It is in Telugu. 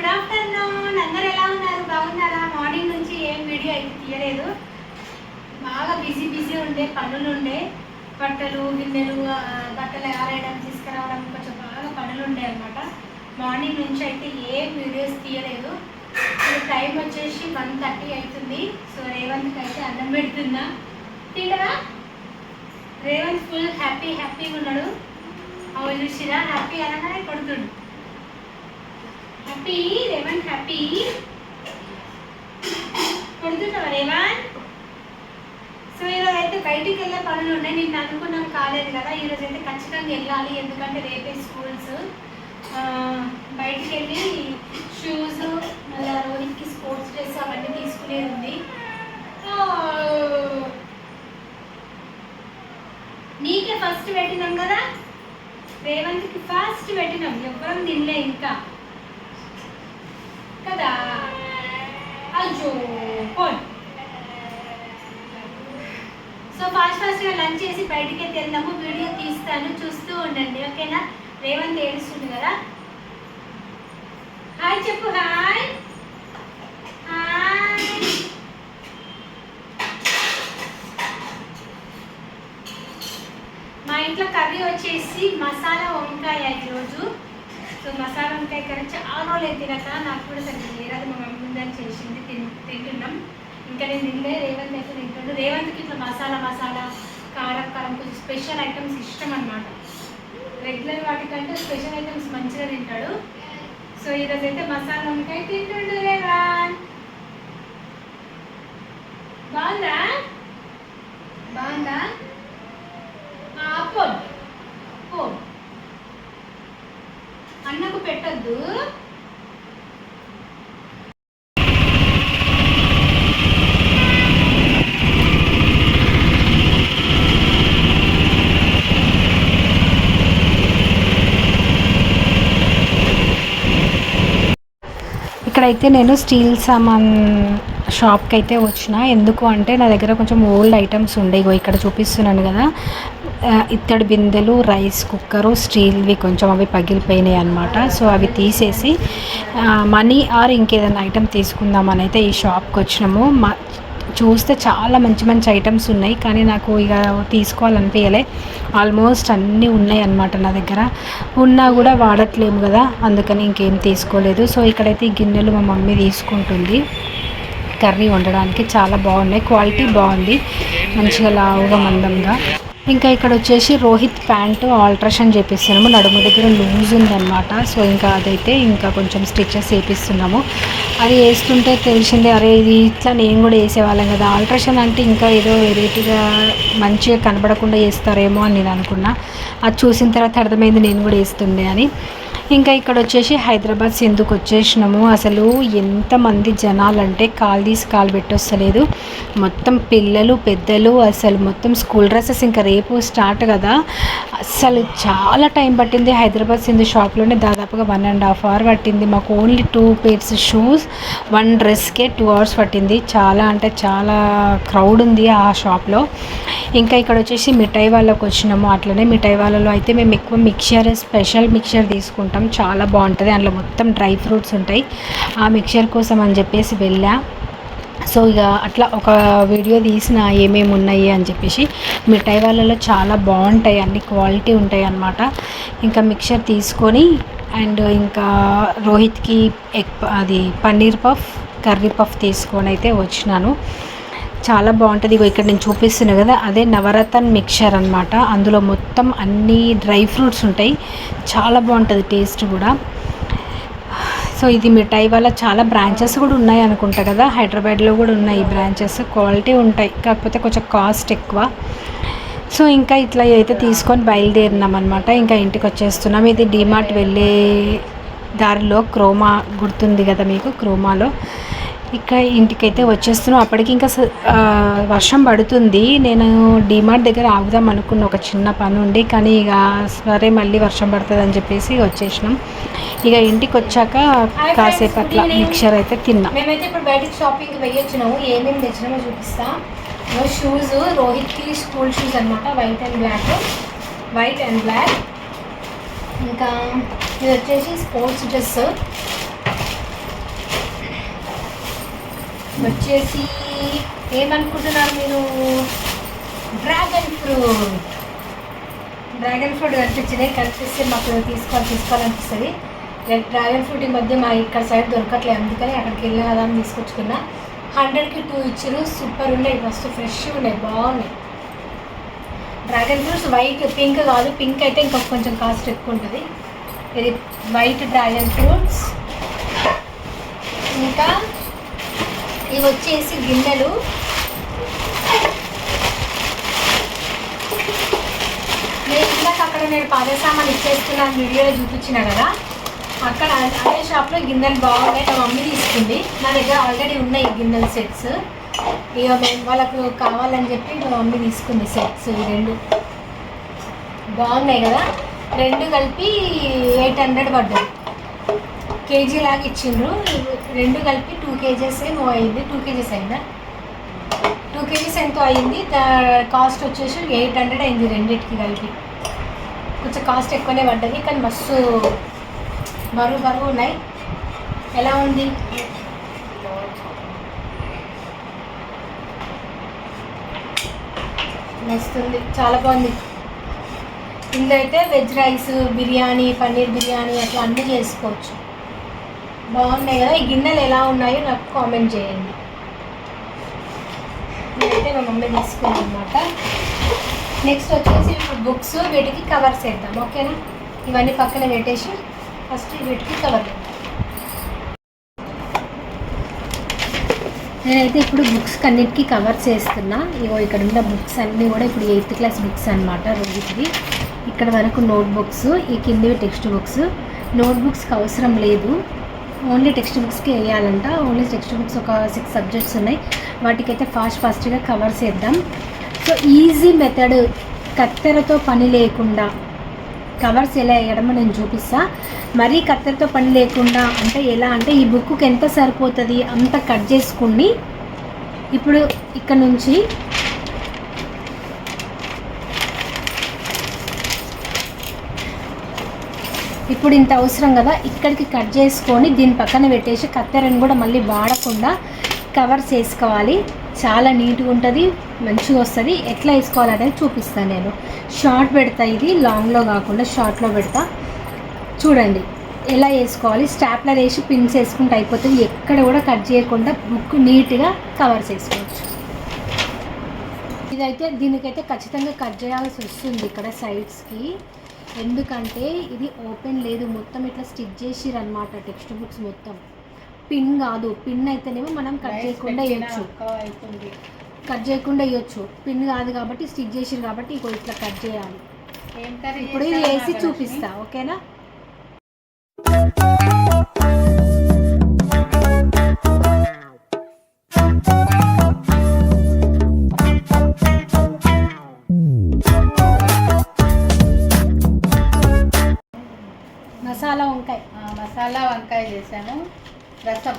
గుడ్ ఆఫ్టర్నూన్ అందరు ఎలా ఉన్నారు? బాగున్నారా? మార్నింగ్ నుంచి ఏం వీడియో అయితే తీయలేదు. బాగా బిజీ బిజీ ఉండే పనులు ఉండే బట్టలు గిన్నెలు బట్టలు ఆరేయడం తీసుకురావడం కొంచెం బాగా పనులు ఉండే అనమాట మార్నింగ్ నుంచి అయితే ఏం వీడియోస్ తీయలేదు. ఇప్పుడు టైం వచ్చేసి వన్ థర్టీ అవుతుంది. సో రేవంత్కి అయితే అన్నం పెడుతున్నా. తింటరా రేవంత్ ఫుల్ హ్యాపీ హ్యాపీగా ఉన్నాడు. అవును చూసిరా? హ్యాపీ అనగానే కొడుతుండు. హ్యాపీ రేవంత్ హ్యాపీ కొడుతున్నావా రేవన్ సో ఈరోజు అయితే బయటికి వెళ్ళే పనులు ఉన్నాయి. నేను అనుకున్నాం కాలేదు కదా. ఈరోజు అయితే ఖచ్చితంగా వెళ్ళాలి. ఎందుకంటే రేపే స్కూల్స్. బయటికి వెళ్ళి షూస్ మళ్ళీ రోహిత్కి స్పోర్ట్స్ డ్రెస్ అవన్నీ తీసుకునేది ఉంది. నీకే ఫస్ట్ పెట్టినాం కదా? రేవంత్కి ఫస్ట్ పెట్టినాం. ఎవ్వరం తినలే ఇంకా. కదా అయ్యో పోన్ సో ఫాస్ట్ ఫాస్ట్గా లంచ్ చేసి బయటికి వెళ్దాము వీడియో తీస్తాను. చూస్తూ ఉండండి ఓకేనా? రేవంత్ ఏడుస్తుంది కదా? హాయ్ చెప్పు హాయ్ మా ఇంట్లో కర్రీ వచ్చేసి మసాలా వంకాయ ఈరోజు సో మసాలా వంకాయ కర్రీ చాలా రోజులు తినక. నాకు కూడా సరిగ్గా లేరది. మా మమ్మీ ముందని చేసింది. తిన్ తింటున్నాం. ఇంకా నేను తినలే. రేవంత్ అయితే తింటుండు. రేవంత్కి ఇట్లా మసాలా మసాలా కారం కారం కొంచెం స్పెషల్ ఐటమ్స్ ఇష్టం అనమాట రెగ్యులర్ వాటికంటే స్పెషల్ ఐటమ్స్ మంచిగా తింటాడు. సో ఈరోజు అయితే మసాలా వంకాయ తింటుండు రేవంత్ బాగుందా? బాగుందా? అన్నకు ఇక్కడైతే నేను స్టీల్ సామాన్ షాప్కి అయితే వచ్చిన. ఎందుకు అంటే నా దగ్గర కొంచెం ఓల్డ్ ఐటమ్స్ ఉండేవి ఇక్కడ చూపిస్తున్నాను కదా. ఇత్తడి బిందెలు రైస్ కుక్కరు స్టీల్వి కొంచెం అవి పగిలిపోయినాయి అనమాట సో అవి తీసేసి మనీ ఆర్ ఇంకేదైనా ఐటమ్ తీసుకుందామని అయితే ఈ షాప్కి వచ్చినాము. మా చూస్తే చాలా మంచి మంచి ఐటమ్స్ ఉన్నాయి కానీ నాకు ఇక తీసుకోవాలనిపించలే ఆల్మోస్ట్ అన్నీ ఉన్నాయి అన్నమాట నా దగ్గర. ఉన్నా కూడా వాడట్లేము కదా అందుకని ఇంకేం తీసుకోలేదు. సో ఇక్కడైతే ఈ గిన్నెలు మా మమ్మీ తీసుకుంటుంది. కర్రీ వండడానికి చాలా బాగున్నాయి క్వాలిటీ బాగుంది. మంచిగా లావుగా మందంగా. ఇంకా ఇక్కడ వచ్చేసి రోహిత్ ప్యాంటు ఆల్ట్రేషన్ చేపిస్తున్నాము. నడుము దగ్గర లూజ్ ఉందన్నమాట. సో ఇంకా అదైతే ఇంకా కొంచెం స్టిచెస్ వేపిస్తున్నాము అది వేస్తుంటే తెలిసిందే అరే ఇది ఇట్లా నేను కూడా వేసేవాళ్ళం కదా. ఆల్ట్రేషన్ అంటే ఇంకా ఏదో వెరైటీగా మంచిగా కనబడకుండా వేస్తారేమో అని నేను అనుకున్నా. అది చూసిన తర్వాత అర్థమైంది నేను కూడా వేస్తుండే అని. ఇంకా ఇక్కడ వచ్చేసి హైదరాబాద్ సింధుకు వచ్చేసినాము. అసలు ఎంతమంది జనాలంటే అంటే కాలు తీసి కాలు పెట్టొస్తలేదు. మొత్తం పిల్లలు పెద్దలు అసలు మొత్తం స్కూల్ డ్రెస్సెస్ ఇంకా రేపు స్టార్ట్ కదా. అసలు చాలా టైం పట్టింది హైదరాబాద్ సింధు షాప్లోనే. దాదాపుగా వన్ అండ్ హాఫ్ అవర్ పట్టింది. మాకు only two pairs shoes one డ్రెస్కే two hours పట్టింది. చాలా అంటే చాలా క్రౌడ్ ఉంది ఆ షాప్లో. ఇంకా ఇక్కడ వచ్చేసి మిఠాయి వాళ్ళకి వచ్చినాము. అట్లనే మిఠాయి వాళ్ళలో అయితే మేము ఎక్కువ మిక్చర్ స్పెషల్ మిక్చర్ తీసుకుంటాం. చాలా బాగుంటుంది. అందులో మొత్తం డ్రై ఫ్రూట్స్ ఉంటాయి. ఆ మిక్చర్ కోసం అని చెప్పేసి వెళ్ళా. సో ఇక అట్లా ఒక వీడియో తీసిన ఏమేమి ఉన్నాయి అని చెప్పేసి మిఠాయి వాళ్ళలో చాలా బాగుంటాయి. అన్ని క్వాలిటీ ఉంటాయి అన్నమాట. ఇంకా మిక్చర్ తీసుకొని అండ్ ఇంకా రోహిత్కి ఎగ్ అది పన్నీర్ పఫ్ కర్రీ పఫ్ తీసుకొని అయితే వచ్చినాను. చాలా బాగుంటుంది. ఇగో ఇక్కడ నేను చూపిస్తున్నా కదా అదే నవరత్న మిక్చర్ అనమాట అందులో మొత్తం అన్ని డ్రై ఫ్రూట్స్ ఉంటాయి. చాలా బాగుంటుంది టేస్ట్ కూడా. సో ఇది మిఠాయి వల్ల చాలా బ్రాంచెస్ కూడా ఉన్నాయి అనుకుంటా కదా. హైదరాబాద్లో కూడా ఉన్నాయి బ్రాంచెస్. క్వాలిటీ ఉంటాయి కాకపోతే కొంచెం కాస్ట్ ఎక్కువ. సో ఇంకా ఇట్లా అయితే తీసుకొని బయలుదేరినాం అనమాట ఇంకా ఇంటికి వచ్చేస్తున్నాం. ఇది డిమార్ట్ వెళ్ళే దారిలో క్రోమా గుర్తుంది కదా మీకు క్రోమాలో. ఇక ఇంటికైతే వచ్చేస్తున్నాం. అప్పటికి ఇంకా వర్షం పడుతుంది. నేను డిమార్ట్ దగ్గర ఆగుదాం అనుకున్న ఒక చిన్న పని ఉండి కానీ ఇక సరే మళ్ళీ వర్షం పడుతుంది అని చెప్పేసి వచ్చేసినాం. ఇక ఇంటికి వచ్చాక కాసేపు అట్లా మిక్చర్ అయితే తిన్నాం. మేమైతే ఇప్పుడు బయటికి షాపింగ్కి వెళ్ళొచ్చినాము ఏమేమి తెచ్చినామో చూపిస్తా. షూస్ రోహిత్కి స్కూల్ షూస్ అనమాట white and black white and black ఇంకా ఇది వచ్చేసి స్పోర్ట్స్ డ్రెస్ వచ్చేసి ఏమనుకుంటున్నారు మీరు? Dragon fruit. డ్రాగన్ ఫ్రూట్ కనిపించినాయి కనిపిస్తే మాకు తీసుకోవాలి తీసుకోవాలనిపిస్తుంది డ్రాగన్ ఫ్రూట్ ఈ మధ్య మా ఇక్కడ సైడ్ దొరకట్లేదు. అందుకని అక్కడికి వెళ్ళిన కదా అని తీసుకొచ్చుకున్నా. హండ్రెడ్కి టూ ఇచ్చారు. సూపర్ ఉన్నాయి. మస్తు ఫ్రెష్గా ఉన్నాయి. బాగున్నాయి. డ్రాగన్ ఫ్రూట్స్ వైట్ పింక్ కాదు. పింక్ అయితే ఇంకా కొంచెం కాస్ట్ ఎక్కువ ఉంటుంది. ఇది వైట్ డ్రాగన్ ఫ్రూట్స్ ఇంకా ఇవి వచ్చేసి గిన్నెలు. నేను ఇందాక అక్కడ నేను పాద సామాన్ ఇచ్చేస్తున్నాను వీడియోలో చూపించిన కదా. అక్కడ అదే షాప్లో గిన్నెలు బాగున్నాయి మా మమ్మీ తీసుకుంది. నా దగ్గర ఆల్రెడీ ఉన్నాయి గిన్నెల సెట్స్ ఇక మేము వాళ్ళకు కావాలని చెప్పి మా మమ్మీ తీసుకుంది సెట్స్ ఈ రెండు. బాగున్నాయి కదా. రెండు కలిపి ఎయిట్ హండ్రెడ్ పడ్డాయి. కేజీ లాగా ఇచ్చిండ్రు. రెండు కలిపి టూ కేజెస్ ఏమో అయింది. టూ కేజెస్ అయిందా? టూ కేజీస్ ఎంతో అయింది. కాస్ట్ వచ్చేసి ఎయిట్ హండ్రెడ్ అయింది రెండింటికి కలిపి. కొంచెం కాస్ట్ ఎక్కువనే పడ్డది కానీ మస్తు బరువు బరువు ఉన్నాయి. ఎలా ఉంది? మస్తుంది. చాలా బాగుంది. ఇందులో అయితే వెజ్ రైస్ బిర్యానీ పన్నీర్ బిర్యానీ అట్లా అన్నీ చేసుకోవచ్చు. బాగున్నాయి కదా? ఈ గిన్నెలు ఎలా ఉన్నాయో నాకు కామెంట్ చేయండి. నేనైతే మా మమ్మీ తీసుకున్నాను అనమాట నెక్స్ట్ వచ్చేసి ఇప్పుడు బుక్స్ వీటికి కవర్స్ వేద్దాం ఓకేనా? ఇవన్నీ పక్కన పెట్టేసి ఫస్ట్ వీటికి కవర్ వేద్దాం నేనైతే ఇప్పుడు బుక్స్ అన్నిటికీ కవర్స్ వేస్తున్నా ఇగో ఇక్కడ ఉన్న బుక్స్ అన్నీ కూడా ఇప్పుడు ఎయిత్ క్లాస్ బుక్స్ అనమాట రోజుకి. ఇక్కడ వరకు నోట్ బుక్స్ ఈ కిందివి టెక్స్ట్ బుక్స్ నోట్ బుక్స్కి అవసరం లేదు. ఓన్లీ టెక్స్ట్ బుక్స్కి వేయాలంట. ఓన్లీ టెక్స్ట్ బుక్స్ ఒక సిక్స్ సబ్జెక్ట్స్ ఉన్నాయి. వాటికైతే ఫాస్ట్ ఫాస్ట్గా కవర్ చేద్దాం. సో ఈజీ మెథడ్ కత్తెరతో పని లేకుండా కవర్స్ ఎలా వేయడమో నేను చూపిస్తా. మరీ కత్తెరతో పని లేకుండా అంటే ఎలా అంటే ఈ బుక్కి ఎంత సరిపోతుంది అంత కట్ చేసుకుని ఇప్పుడు ఇక్కడ నుంచి ఇప్పుడు ఇంత అవసరం కదా ఇక్కడికి కట్ చేసుకొని దీని పక్కన పెట్టేసి కత్తెరని కూడా మళ్ళీ వాడకుండా కవర్స్ వేసుకోవాలి చాలా నీట్గా ఉంటుంది మంచిగా వస్తుంది. ఎట్లా వేసుకోవాలనేది చూపిస్తాను నేను. షార్ట్ పెడతా ఇది లాంగ్లో కాకుండా షార్ట్లో పెడతా. చూడండి ఎలా వేసుకోవాలి? స్టాప్లర్ వేసి పిన్స్ వేసుకుంటే అయిపోతుంది. ఎక్కడ కూడా కట్ చేయకుండా బుక్ నీట్గా కవర్ చేసుకోవచ్చు. ఇదైతే దీనికైతే ఖచ్చితంగా కట్ చేయాల్సి వస్తుంది ఇక్కడ సైడ్స్కి ఎందుకంటే ఇది ఓపెన్ లేదు మొత్తం ఇట్లా స్టిచ్ చేసిరు అనమాట టెక్స్ట్ బుక్స్ మొత్తం. పిన్ కాదు పిన్ అయితేనేమో మనం కట్ చేయకుండా వేయచ్చు. అవుతుంది. కట్ చేయకుండా వేయచ్చు. పిన్ కాదు కాబట్టి స్టిచ్ చేసిరు కాబట్టి ఇట్లా కట్ చేయాలి. ఇప్పుడు ఇది వేసి చూపిస్తా ఓకేనా? చేశాను. రసం.